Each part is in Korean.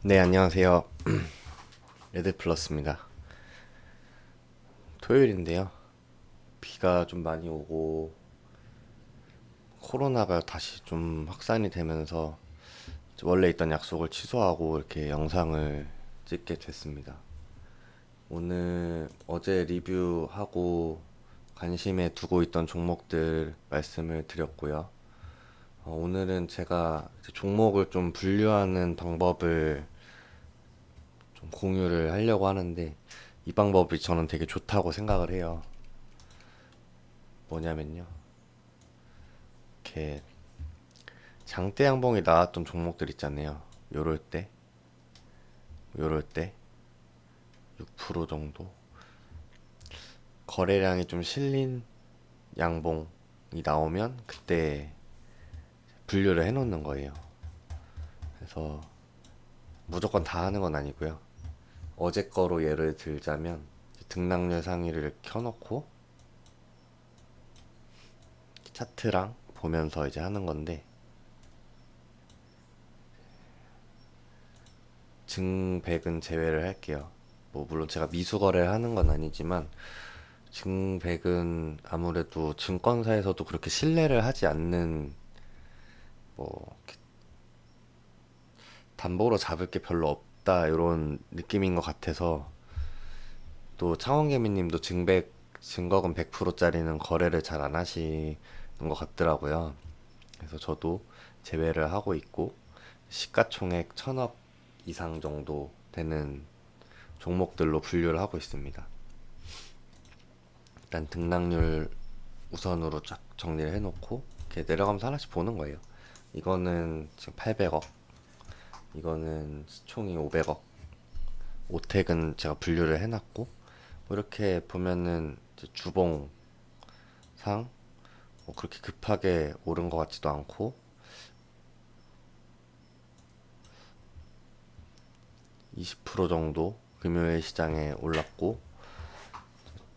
네, 안녕하세요. 레드플러스입니다. 토요일인데요. 비가 좀 많이 오고, 코로나가 다시 좀 확산이 되면서, 원래 있던 약속을 취소하고 이렇게 영상을 찍게 됐습니다. 오늘 어제 리뷰하고 관심에 두고 있던 종목들 말씀을 드렸고요. 어, 오늘은 제가 종목을 좀 분류하는 방법을 좀 공유를 하려고 하는데 이 방법이 저는 되게 좋다고 생각을 해요. 뭐냐면요. 이렇게 장대 양봉이 나왔던 종목들 있잖아요. 요럴 때, 요럴 때, 6% 정도. 거래량이 좀 실린 양봉이 나오면 그때 분류를 해 놓는 거예요. 그래서 무조건 다 하는 건 아니고요. 어제 거로 예를 들자면 등락률 상위를 켜놓고 차트랑 보면서 이제 하는 건데 증백은 제외를 할게요. 뭐 물론 제가 미수 거래를 하는 건 아니지만 증백은 아무래도 증권사에서도 그렇게 신뢰를 하지 않는 뭐 담보로 잡을 게 별로 없 다 이런 느낌인 것 같아서 또 창원개미님도 증백 증거금 100%짜리는 거래를 잘 안 하시는 것 같더라고요. 그래서 저도 제외를 하고 있고 시가총액 천억 이상 정도 되는 종목들로 분류를 하고 있습니다. 일단 등락률 우선으로 쫙 정리를 해놓고 이렇게 내려가면서 하나씩 보는 거예요. 이거는 지금 800억, 이거는 시총이 500억, 오택은 제가 분류를 해놨고 뭐 이렇게 보면은 이제 주봉 상 뭐 그렇게 급하게 오른 것 같지도 않고 20% 정도 금요일 시장에 올랐고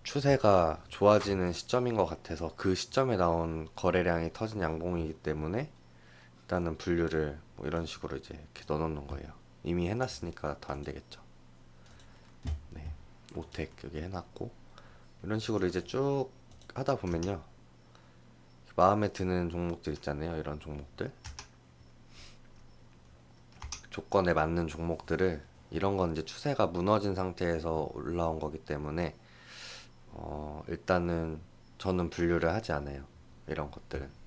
추세가 좋아지는 시점인 것 같아서 그 시점에 나온 거래량이 터진 양봉이기 때문에 일단은 분류를 뭐 이런 식으로 이제 이렇게 넣어놓는 거예요. 이미 해놨으니까 더 안 되겠죠. 네, 오텍 여기 해놨고 이런 식으로 이제 쭉 하다 보면요. 마음에 드는 종목들 있잖아요. 이런 종목들. 조건에 맞는 종목들을 이런 건 이제 추세가 무너진 상태에서 올라온 거기 때문에 어, 일단은 저는 분류를 하지 않아요. 이런 것들은.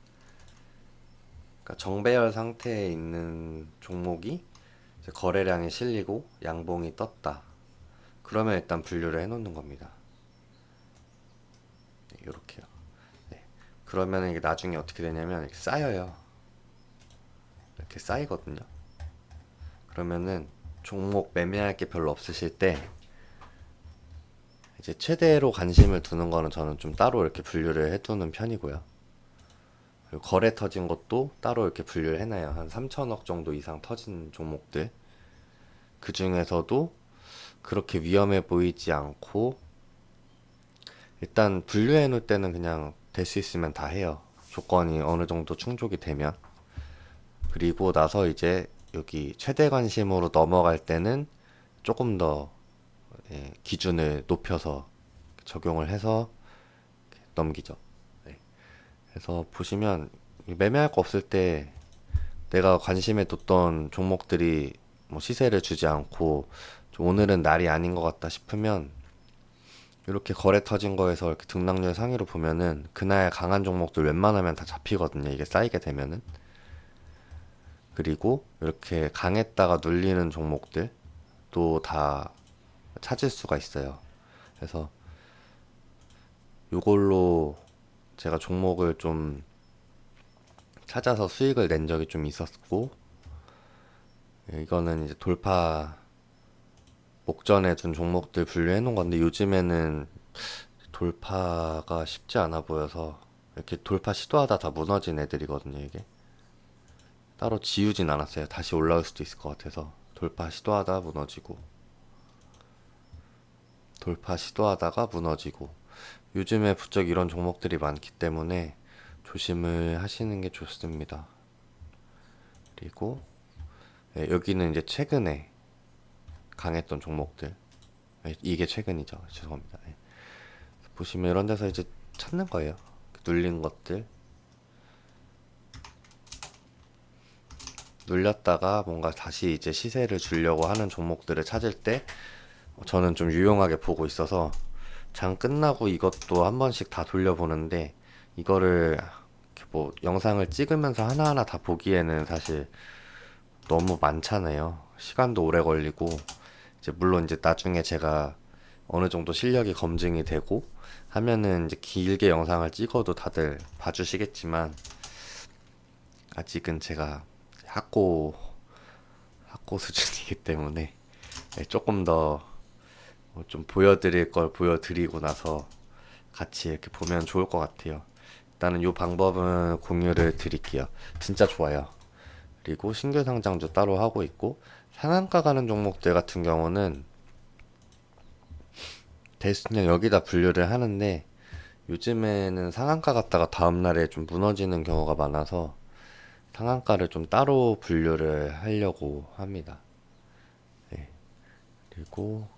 그러니까 정배열 상태에 있는 종목이 거래량이 실리고 양봉이 떴다. 그러면 일단 분류를 해놓는 겁니다. 네, 이렇게요. 네. 그러면 이게 나중에 어떻게 되냐면 이렇게 쌓여요. 이렇게 쌓이거든요. 그러면은 종목 매매할 게 별로 없으실 때 이제 최대로 관심을 두는 거는 저는 좀 따로 이렇게 분류를 해두는 편이고요. 그리고 거래 터진 것도 따로 이렇게 분류를 해놔요. 한 3천억 정도 이상 터진 종목들. 그 중에서도 그렇게 위험해 보이지 않고 일단 분류해 놓을 때는 그냥 될 수 있으면 다 해요. 조건이 어느 정도 충족이 되면. 그리고 나서 이제 여기 최대 관심으로 넘어갈 때는 조금 더 예, 기준을 높여서 적용을 해서 넘기죠. 네. 그래서 보시면 매매할 거 없을 때 내가 관심에 뒀던 종목들이 뭐 시세를 주지 않고 좀 오늘은 날이 아닌 것 같다 싶으면 이렇게 거래 터진 거에서 이렇게 등락률 상위로 보면은 그날 강한 종목들 웬만하면 다 잡히거든요. 이게 쌓이게 되면은. 그리고 이렇게 강했다가 눌리는 종목들도 다 찾을 수가 있어요. 그래서 이걸로 제가 종목을 좀 찾아서 수익을 낸 적이 좀 있었고 이거는 이제 돌파 목전에 둔 종목들 분류해 놓은 건데 요즘에는 돌파가 쉽지 않아 보여서 이렇게 돌파 시도하다 다 무너진 애들이거든요 이게. 따로 지우진 않았어요. 다시 올라올 수도 있을 것 같아서 돌파 시도하다 무너지고 돌파 시도하다가 무너지고 요즘에 부쩍 이런 종목들이 많기 때문에 조심을 하시는 게 좋습니다. 그리고 네, 여기는 이제 최근에 강했던 종목들. 예, 이게 최근이죠. 죄송합니다. 예. 보시면 이런 데서 이제 찾는 거예요. 눌린 것들. 눌렸다가 뭔가 다시 이제 시세를 주려고 하는 종목들을 찾을 때 저는 좀 유용하게 보고 있어서 장 끝나고 이것도 한 번씩 다 돌려보는데 이거를 뭐 영상을 찍으면서 하나하나 다 보기에는 사실 너무 많잖아요. 시간도 오래 걸리고 이제 물론 이제 나중에 제가 어느 정도 실력이 검증이 되고 하면은 이제 길게 영상을 찍어도 다들 봐주시겠지만 아직은 제가 학고 학고 수준이기 때문에 네, 조금 더 좀 보여드릴 걸 보여드리고 나서 같이 이렇게 보면 좋을 것 같아요. 일단은 이 방법은 공유를 드릴게요. 진짜 좋아요. 그리고 신규 상장도 따로 하고 있고 상한가 가는 종목들 같은 경우는 대수 그냥 여기다 분류를 하는데 요즘에는 상한가 갔다가 다음날에 좀 무너지는 경우가 많아서 상한가를 좀 따로 분류를 하려고 합니다. 네. 그리고 뭐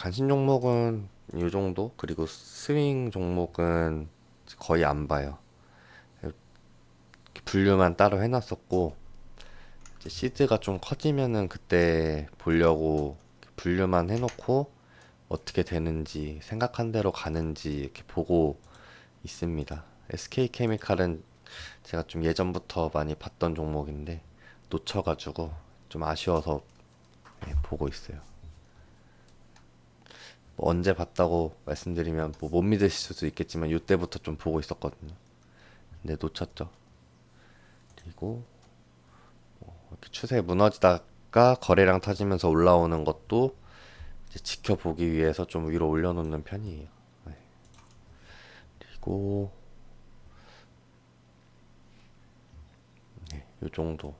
관심 종목은 이 정도 그리고 스윙 종목은 거의 안 봐요. 분류만 따로 해놨었고 시드가 좀 커지면은 그때 보려고 분류만 해놓고 어떻게 되는지 생각한 대로 가는지 이렇게 보고 있습니다. SK 케미칼은 제가 좀 예전부터 많이 봤던 종목인데 놓쳐가지고 좀 아쉬워서 네, 보고 있어요. 뭐 언제 봤다고 말씀드리면 뭐 못 믿으실 수도 있겠지만 이때부터 좀 보고 있었거든요. 근데 놓쳤죠. 그리고 뭐 이렇게 추세 무너지다가 거래량 터지면서 올라오는 것도 지켜보기 위해서 좀 위로 올려놓는 편이에요. 네. 그리고 네, 요 정도.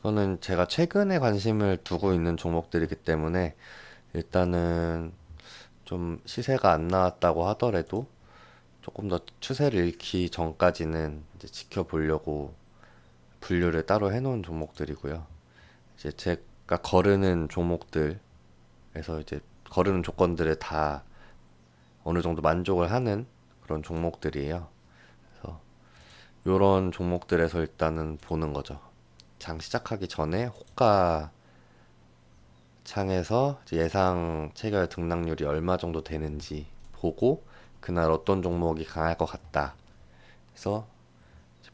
이거는 제가 최근에 관심을 두고 있는 종목들이기 때문에 일단은 좀 시세가 안 나왔다고 하더라도 조금 더 추세를 잃기 전까지는 이제 지켜보려고 분류를 따로 해놓은 종목들이고요. 이제 제가 거르는 종목들에서 이제 거르는 조건들을 다 어느 정도 만족을 하는 그런 종목들이에요. 그래서 요런 종목들에서 일단은 보는 거죠. 장 시작하기 전에 호가 창에서 예상 체결 등락률이 얼마 정도 되는지 보고 그날 어떤 종목이 강할 것 같다. 해서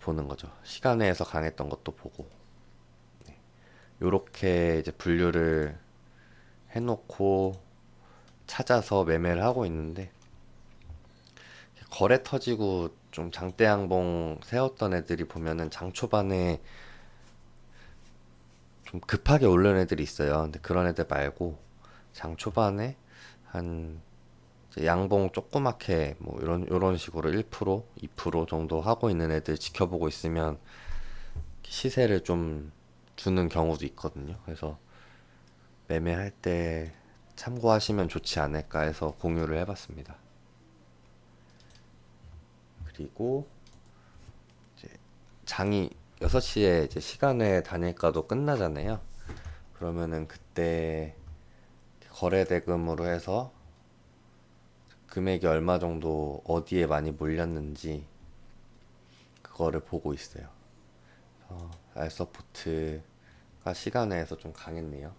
보는 거죠. 시간외에서 강했던 것도 보고. 네. 요렇게 이제 분류를 해놓고 찾아서 매매를 하고 있는데 거래 터지고 좀 장대 양봉 세웠던 애들이 보면은 장 초반에 좀 급하게 오른 애들이 있어요. 근데 그런 애들 말고 장 초반에 한 양봉 조그맣게 뭐 이런 이런 식으로 1% 2% 정도 하고 있는 애들 지켜보고 있으면 시세를 좀 주는 경우도 있거든요. 그래서 매매할 때 참고하시면 좋지 않을까 해서 공유를 해봤습니다. 그리고 장이 6시에 이제 시간외 단일가도 끝나잖아요. 그러면은 그때 거래 대금으로 해서 금액이 얼마 정도 어디에 많이 몰렸는지 그거를 보고 있어요. 어, 알서포트가 시간외에서 좀 강했네요.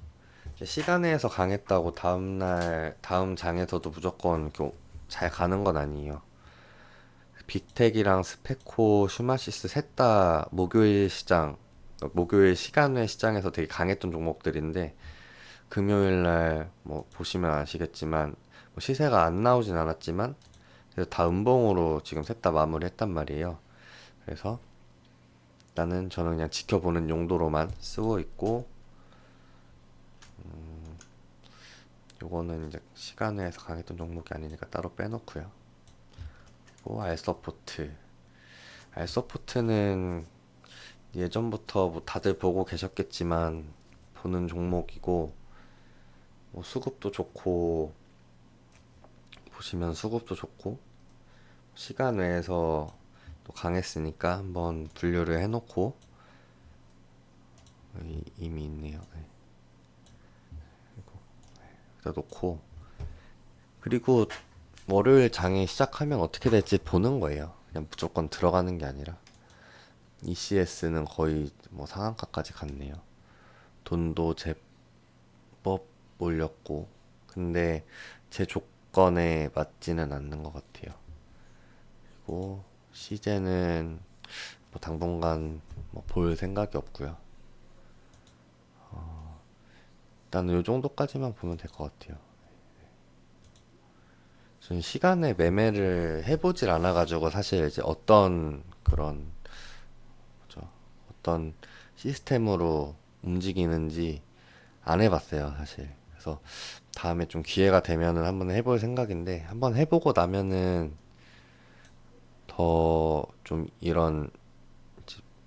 시간외에서 강했다고 다음 날 다음 장에서도 무조건 잘 가는 건 아니에요. 빅텍이랑 스페코, 슈마시스 셋 다 목요일 시장, 목요일 시간외 시장에서 되게 강했던 종목들인데 금요일 날 뭐 보시면 아시겠지만 뭐 시세가 안 나오진 않았지만 그래서 다 음봉으로 지금 셋 다 마무리했단 말이에요. 그래서 나는 저는 그냥 지켜보는 용도로만 쓰고 있고 음, 요거는 이제 시간외에서 강했던 종목이 아니니까 따로 빼놓고요. 그리고 알서포트 알서포트는 예전부터 뭐 다들 보고 계셨겠지만 보는 종목이고 뭐 수급도 좋고 보시면 수급도 좋고 시간 외에서 또 강했으니까 한번 분류를 해놓고 이미 있네요. 네. 여기다 놓고 그리고 월요일 장에 시작하면 어떻게 될지 보는 거예요. 그냥 무조건 들어가는 게 아니라 ECS는 거의 뭐 상한가까지 갔네요. 돈도 제법 몰렸고 근데 제 조건에 맞지는 않는 것 같아요. 그리고 시제는 뭐 당분간 뭐 볼 생각이 없고요. 일단은 요 정도까지만 보면 될 것 같아요. 저는 시간에 매매를 해보질 않아가지고 사실 이제 어떤 그런 뭐죠? 어떤 시스템으로 움직이는지 안 해봤어요, 사실. 그래서 다음에 좀 기회가 되면은 한번 해볼 생각인데 한번 해보고 나면은 더 좀 이런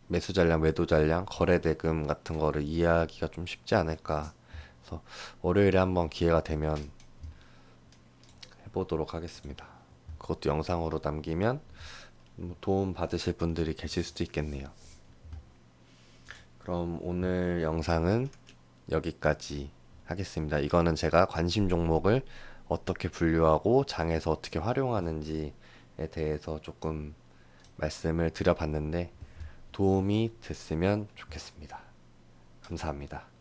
매수 잔량, 매도 잔량, 거래 대금 같은 거를 이해하기가 좀 쉽지 않을까. 그래서 월요일에 한번 기회가 되면 해보도록 하겠습니다. 그것도 영상으로 남기면 뭐 도움 받으실 분들이 계실 수도 있겠네요. 그럼 오늘 영상은 여기까지 하겠습니다. 이거는 제가 관심 종목을 어떻게 분류하고 장에서 어떻게 활용하는지에 대해서 조금 말씀을 드려봤는데 도움이 됐으면 좋겠습니다. 감사합니다.